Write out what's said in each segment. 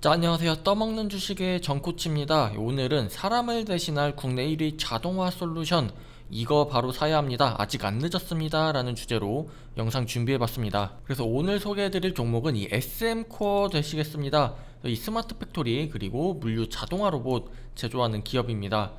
자, 안녕하세요. 떠먹는 주식의 정코치입니다. 오늘은 사람을 대신할 국내 1위 자동화 솔루션 이거 바로 사야 합니다. 아직 안 늦었습니다. 라는 주제로 영상 준비해 봤습니다. 그래서 오늘 소개해 드릴 종목은 이 SM 코어 되시겠습니다. 이 스마트 팩토리 그리고 물류 자동화 로봇 제조하는 기업입니다.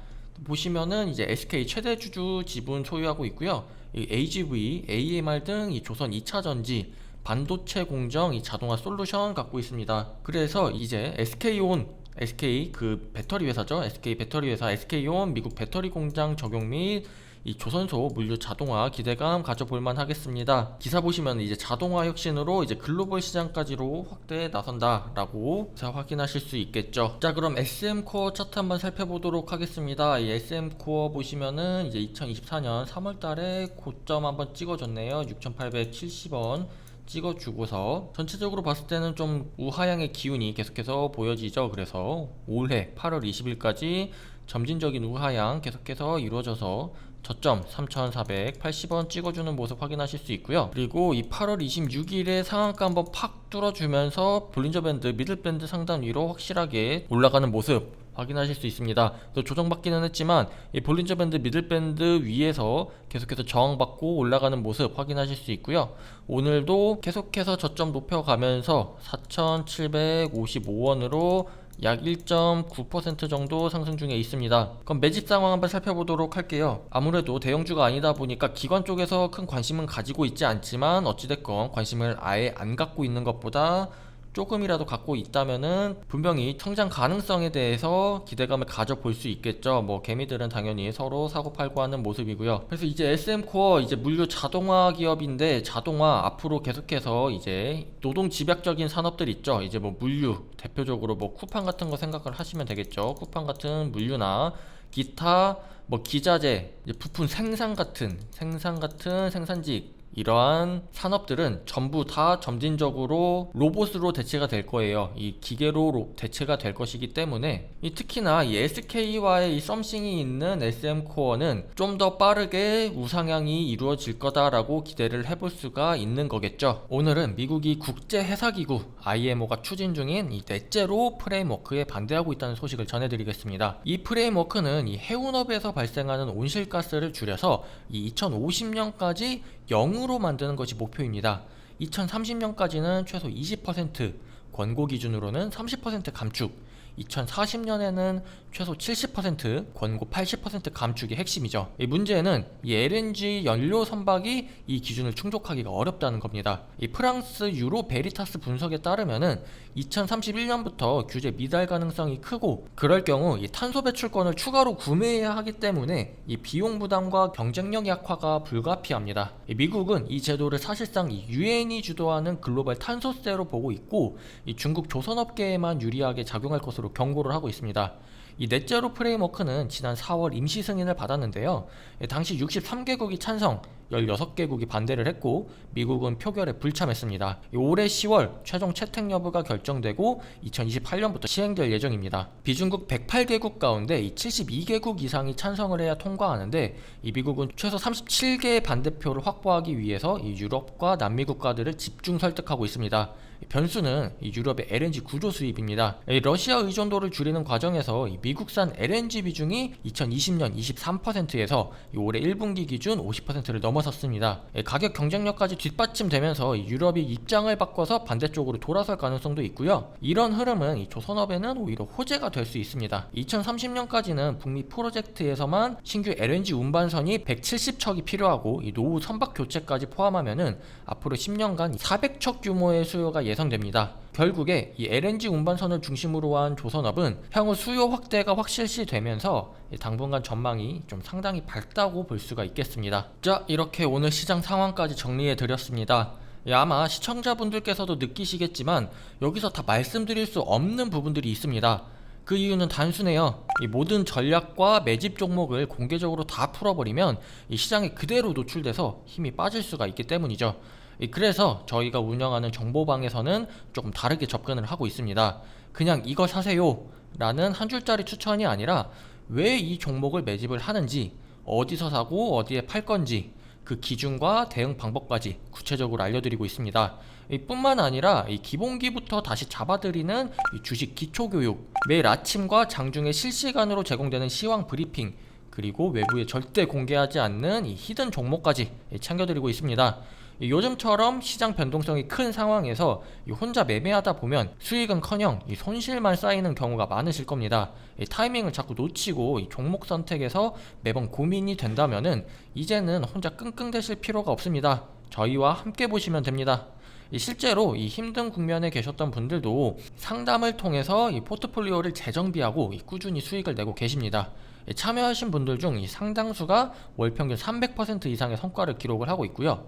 보시면은 이제 SK 최대 주주 지분 소유하고 있고요. 이 AGV, AMR 등 이 조선 2차 전지 반도체 공정 이 자동화 솔루션 갖고 있습니다. 그래서 이제 SK온 SK 그 배터리 회사죠. SK 배터리 회사 SK온 미국 배터리 공장 적용 및 이 조선소 물류 자동화 기대감 가져볼 만 하겠습니다. 기사 보시면 이제 자동화 혁신으로 이제 글로벌 시장까지로 확대에 나선다라고 자 확인하실 수 있겠죠. 자 그럼 SM 코어 차트 한번 살펴보도록 하겠습니다. 이 SM 코어 보시면은 이제 2024년 3월달에 고점 한번 찍어줬네요. 6,870원. 찍어주고서 전체적으로 봤을 때는 좀 우하향의 기운이 계속해서 보여지죠. 그래서 올해 8월 20일까지 점진적인 우하향 계속해서 이루어져서 저점 3,480원 찍어주는 모습 확인하실 수 있고요. 그리고 이 8월 26일에 상한가 한번 팍 뚫어주면서 볼린저 밴드, 미들 밴드 상단 위로 확실하게 올라가는 모습 확인하실 수 있습니다. 또 조정받기는 했지만 이 볼린저 밴드, 미들 밴드 위에서 계속해서 저항받고 올라가는 모습 확인하실 수 있고요. 오늘도 계속해서 저점 높여가면서 4,755원으로 약 1.9% 정도 상승 중에 있습니다. 그럼 매집 상황 한번 살펴보도록 할게요. 아무래도 대형주가 아니다 보니까 기관 쪽에서 큰 관심은 가지고 있지 않지만 어찌됐건 관심을 아예 안 갖고 있는 것보다 조금이라도 갖고 있다면은 분명히 성장 가능성에 대해서 기대감을 가져볼 수 있겠죠. 뭐 개미들은 당연히 서로 사고 팔고 하는 모습이고요. 그래서 이제 SM 코어 이제 물류 자동화 기업인데 자동화 앞으로 계속해서 이제 노동 집약적인 산업들 있죠. 이제 뭐 물류 대표적으로 뭐 쿠팡 같은 거 생각을 하시면 되겠죠. 쿠팡 같은 물류나 기타 뭐 기자재, 부품 생산 같은 생산 같은 생산직 이러한 산업들은 전부 다 점진적으로 로봇으로 대체가 될 거예요. 이 기계로 로- 대체가 될 것이기 때문에 이 특히나 이 SK와의 이 썸씽이 있는 SM 코어는 좀 더 빠르게 우상향이 이루어질 거다라고 기대를 해볼 수가 있는 거겠죠. 오늘은 미국이 국제 회사 기구 IMO가 추진 중인 이 넷제로 프레임워크에 반대하고 있다는 소식을 전해드리겠습니다. 이 프레임워크는 이 해운업에서 발생하는 온실가스를 줄여서 이 2050년까지 0으로 만드는 것이 목표입니다. 2030년까지는 최소 20%, 권고 기준으로는 30% 감축, 2040년에는 최소 70%, 권고 80% 감축이 핵심이죠. 이 문제는 이 LNG 연료 선박이 이 기준을 충족하기가 어렵다는 겁니다. 이 프랑스 유로 베리타스 분석에 따르면은 2031년부터 규제 미달 가능성이 크고 그럴 경우 이 탄소 배출권을 추가로 구매해야 하기 때문에 이 비용 부담과 경쟁력 약화가 불가피합니다. 이 미국은 이 제도를 사실상 이 유엔이 주도하는 글로벌 탄소세로 보고 있고 이 중국 조선업계에만 유리하게 작용할 것으로 경고를 하고 있습니다. 이 넷제로 프레임워크는 지난 4월 임시 승인을 받았는데요. 예, 당시 63개국이 찬성, 16개국이 반대를 했고 미국은 표결에 불참했습니다. 이 올해 10월 최종 채택 여부가 결정되고 2028년부터 시행될 예정입니다. 비중국 108개국 가운데 이 72개국 이상이 찬성을 해야 통과하는데 이 미국은 최소 37개의 반대표를 확보하기 위해서 이 유럽과 남미 국가들을 집중 설득하고 있습니다. 이 변수는 이 유럽의 LNG 구조 수입입니다. 이 러시아 의존도를 줄이는 과정에서 이 미국산 LNG 비중이 2020년 23%에서 올해 1분기 기준 50%를 넘어섰습니다. 이 가격 경쟁력까지 뒷받침되면서 이 유럽이 입장을 바꿔서 반대쪽으로 돌아설 가능성도 있고요. 이런 흐름은 이 조선업에는 오히려 호재가 될 수 있습니다. 2030년까지는 북미 프로젝트에서만 신규 LNG 운반선이 170척이 필요하고 이 노후 선박 교체까지 포함하면은 앞으로 10년간 400척 규모의 수요가 예상 됩니다. 결국에 이 LNG 운반선을 중심으로 한 조선업은 향후 수요 확대가 확실시 되면서 이 당분간 전망이 좀 상당히 밝다고 볼 수가 있겠습니다. 자, 이렇게 오늘 시장 상황까지 정리해 드렸습니다. 예, 아마 시청자분들께서도 느끼시겠지만 여기서 다 말씀드릴 수 없는 부분들이 있습니다. 그 이유는 단순해요. 이 모든 전략과 매집 종목을 공개적으로 다 풀어버리면 이 시장에 그대로 노출돼서 힘이 빠질 수가 있기 때문이죠. 이 그래서 저희가 운영하는 정보방에서는 조금 다르게 접근을 하고 있습니다. 그냥 이거 사세요 라는 한 줄짜리 추천이 아니라 왜 이 종목을 매집을 하는지, 어디서 사고 어디에 팔 건지, 그 기준과 대응 방법까지 구체적으로 알려드리고 있습니다. 이 뿐만 아니라 이 기본기부터 다시 잡아드리는 이 주식 기초 교육, 매일 아침과 장중에 실시간으로 제공되는 시황 브리핑, 그리고 외부에 절대 공개하지 않는 이 히든 종목까지 챙겨드리고 있습니다. 이 요즘처럼 시장 변동성이 큰 상황에서 이 혼자 매매하다 보면 수익은커녕 이 손실만 쌓이는 경우가 많으실 겁니다. 이 타이밍을 자꾸 놓치고 이 종목 선택에서 매번 고민이 된다면은 이제는 혼자 끙끙대실 필요가 없습니다. 저희와 함께 보시면 됩니다. 이 실제로 이 힘든 국면에 계셨던 분들도 상담을 통해서 이 포트폴리오를 재정비하고 이 꾸준히 수익을 내고 계십니다. 이 참여하신 분들 중이 상당수가 월 평균 300% 이상의 성과를 기록을 하고 있고요.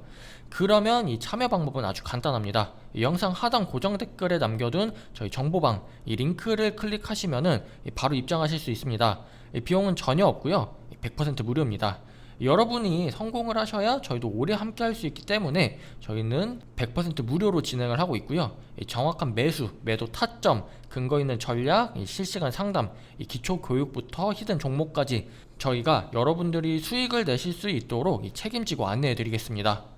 그러면 이 참여 방법은 아주 간단합니다. 이 영상 하단 고정 댓글에 남겨둔 저희 정보방 이 링크를 클릭하시면은 이 바로 입장하실 수 있습니다. 이 비용은 전혀 없고요. 100% 무료입니다. 여러분이 성공을 하셔야 저희도 오래 함께 할 수 있기 때문에 저희는 100% 무료로 진행을 하고 있고요. 이 정확한 매수, 매도 타점, 근거 있는 전략, 이 실시간 상담, 이 기초 교육부터 히든 종목까지 저희가 여러분들이 수익을 내실 수 있도록 이 책임지고 안내해 드리겠습니다.